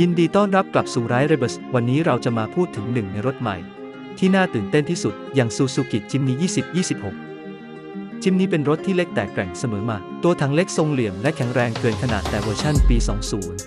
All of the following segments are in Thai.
ยินดีต้อนรับกลับสู่ไรเรเบสวันนี้เราจะมาพูดถึงหนึ่งในรถใหม่ ที่น่าตื่นเต้นที่สุดอย่างซูซูกิจิมนี2026 จิมนี้เป็นรถที่เล็กแต่แกร่งเสมอมา ตัวถังเล็กทรงเหลี่ยมและแข็งแรงเกินขนาดแต่เวอร์ชั่นปี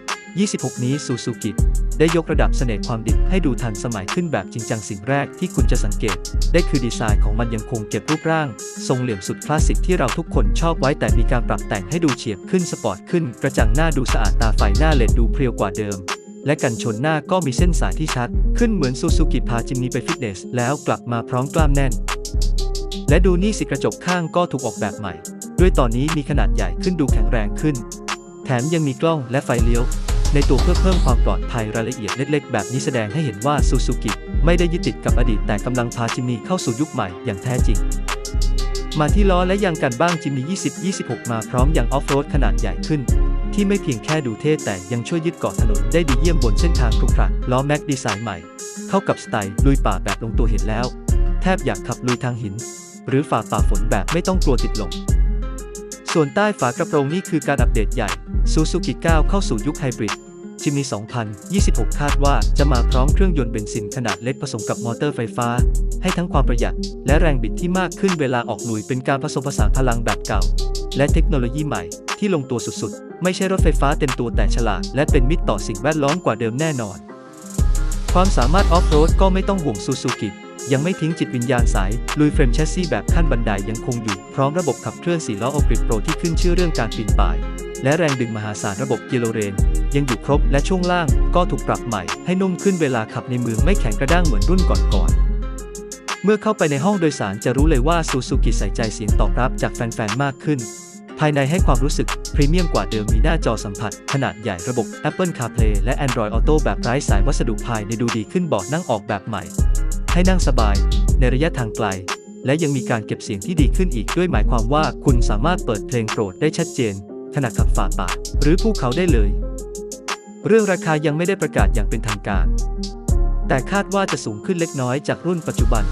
20 26 นี้ซูซูกิได้ยกระดับเสน่ห์ความดิบให้ดูทันสมัยขึ้นแบบจริงจังสิ่งแรกที่คุณจะสังเกต ได้คือดีไซน์ของมันยังคงเก็บรูปร่าง ทรงเหลี่ยมสุดคลาสสิกที่เราทุกคนชอบไว้แต่มีการปรับแต่งให้ดูเฉียบขึ้นสปอร์ตขึ้น กระจังหน้าดูสะอาดตาไฟหน้าเลดดูเพรียวกว่าเดิม และกันชนหน้าก็มีเส้นสายที่ชัด ขึ้นเหมือนซูซูกิพาจิมนี้ไปฟิตเนส แล้วกลับมาพร้อมกล้ามแน่น และดูนี่สิกระจกข้างก็ถูกออกแบบใหม่ ด้วยตอนนี้มีขนาดใหญ่ขึ้นดูแข็งแรงขึ้น แถมยังมีกล้องและไฟเลี้ยว ในตัวเพื่อเพิ่มความปลอดภัยรายละเอียดเล็กๆ แบบนี้แสดงให้เห็นว่าซูซูกิไม่ได้ยึดติดกับอดีตแต่กำลังพาจิมนีเข้าสู่ยุคใหม่อย่างแท้จริงมาที่ล้อและยางกันบ้างจิมนี2026 มาพร้อมยางออฟโรดขนาดใหญ่ขึ้น ที่ไม่เพียงแค่ดูเท่แต่ยังช่วยยึดเกาะถนนได้ดีเยี่ยมบนเส้นทางครุขระล้อแม็กดีไซน์ใหม่ เข้ากับสไตล์ลุยป่าแบบลงตัวเห็นแล้ว แทบอยากขับลุยทางหิน หรือฝ่าป่าฝนแบบไม่ต้องกลัวติดลมส่วนใต้ฝากระโปรงนี่คือการอัปเดตใหญ่ซูซูกิ9เข้าสู่ยุคไฮบริดจิมนี2026 คาดว่าจะมาพร้อมเครื่องยนต์เบนซินขนาดเล็กผสมกับมอเตอร์ไฟฟ้า ให้ทั้งความประหยัด และแรงบิดที่มากขึ้นเวลาออกลุยเป็นการผสมผสานพลังแบบเก่า และเทคโนโลยีใหม่ที่ลงตัวสุดๆ ไม่ใช่รถไฟฟ้าเต็มตัวแต่ฉลาดและเป็นมิตรต่อสิ่งแวดล้อมกว่าเดิมแน่นอน ความสามารถออฟโรดก็ไม่ต้องห่วงซูซูกิยังไม่ทิ้งจิตวิญญาณสาย ลุยเฟรมแชสซีแบบขั้นบันไดยังคงอยู่ พร้อมระบบขับเคลื่อน4ล้อโอกริดโปรที่ขึ้นชื่อเรื่องการปีนป่าย และแรงดึงมหาศาลระบบกิโลเรน ยังอยู่ครบและช่วงล่างก็ถูกปรับใหม่ ให้นุ่มขึ้นเวลาขับในเมืองไม่แข็งกระด้างเหมือนรุ่นก่อนๆเมื่อเข้าไปในห้องโดยสารจะรู้เลยว่าซูซูกิใส่ใจเสียงตอบรับจากแฟนๆมากขึ้น ภายในให้ความรู้สึกพรีเมียมกว่าเดิมมีหน้าจอสัมผัส ขนาดใหญ่ระบบ Apple CarPlay และ Android Auto แบบไร้สายวัสดุภายในดูดีขึ้นเบาะนั่งออกแบบใหม่ ให้นั่งสบาย ในระยะทางไกล และยังมีการเก็บเสียงที่ดีขึ้นอีกด้วยหมายความว่าคุณสามารถเปิดเพลงโปรดได้ชัดเจน ขณะขับฝ่าป่าหรือภูเขาได้เลย เรื่องราคายังไม่ได้ประกาศอย่างเป็นทางการ แต่คาดว่าจะสูงขึ้นเล็กน้อยจากรุ่นปัจจุบัน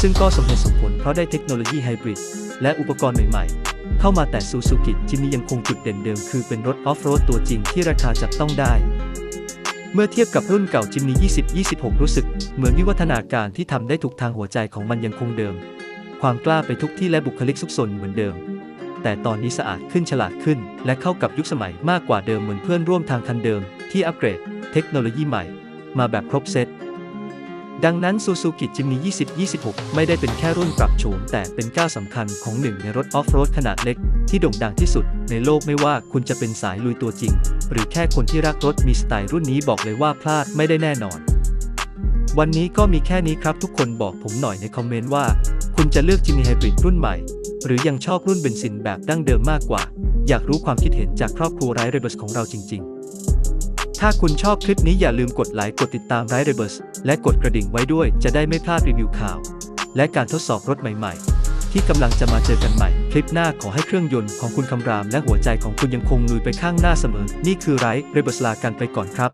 ซึ่งก็สมเหตุสมผลเพราะได้เทคโนโลยีไฮบริดและอุปกรณ์ใหม่ๆ เข้ามาแต่ซูซูกิจิมียังคงจุดเด่นเดิมคือเป็นรถออฟโรดตัวจริงที่ราคาจับต้องได้ เมื่อเทียบกับรุ่นเก่าจิมนี2026 รู้สึก เหมือนวิวัฒนาการที่ทำได้ทุกทางหัวใจของมันยังคงเดิม ความกล้าไปทุกที่และบุคลิกซุกซนเหมือนเดิม แต่ตอนนี้สะอาดขึ้นฉลาดขึ้น และเข้ากับยุคสมัยมากกว่าเดิมเหมือนเพื่อนร่วมทางคันเดิม ที่อัปเกรด เทคโนโลยีใหม่ มาแบบครบเซต ดังนั้นซูซูกิจิมนี2026 ไม่ได้เป็นแค่รุ่นปรับโฉมแต่เป็นก้าวสำคัญของหนึ่งในรถออฟโรดขนาดเล็ก ที่โด่งดังที่สุดในโลกไม่ว่าคุณจะเป็นสายลุยตัวจริง หรือแค่คนที่รักรถมีสไตล์รุ่นนี้บอกเลยว่าพลาดไม่ได้แน่นอน วันนี้ก็มีแค่นี้ครับทุกคนบอกผมหน่อยในคอมเมนต์ว่า คุณจะเลือกจิมนีไฮบริดรุ่นใหม่ หรือยังชอบรุ่นเบนซินแบบดั้งเดิมมากกว่า อยากรู้ความคิดเห็นจากครอบครัวไรเรเบอร์สของเราจริง ๆ ถ้าคุณชอบคลิปนี้อย่าลืมกดไลค์กดติดตามไรเรเบอร์สและกดกระดิ่งไว้ด้วยจะได้ไม่พลาดรีวิวข่าว และการทดสอบรถใหม่ๆ ที่กำลังจะมาเจอกันใหม่ คลิปหน้าขอให้เครื่องยนต์ของคุณคำรามและหัวใจของคุณยังคงลุยไปข้างหน้าเสมอ นี่คือไรเรเบอร์สลากันไปก่อนครับ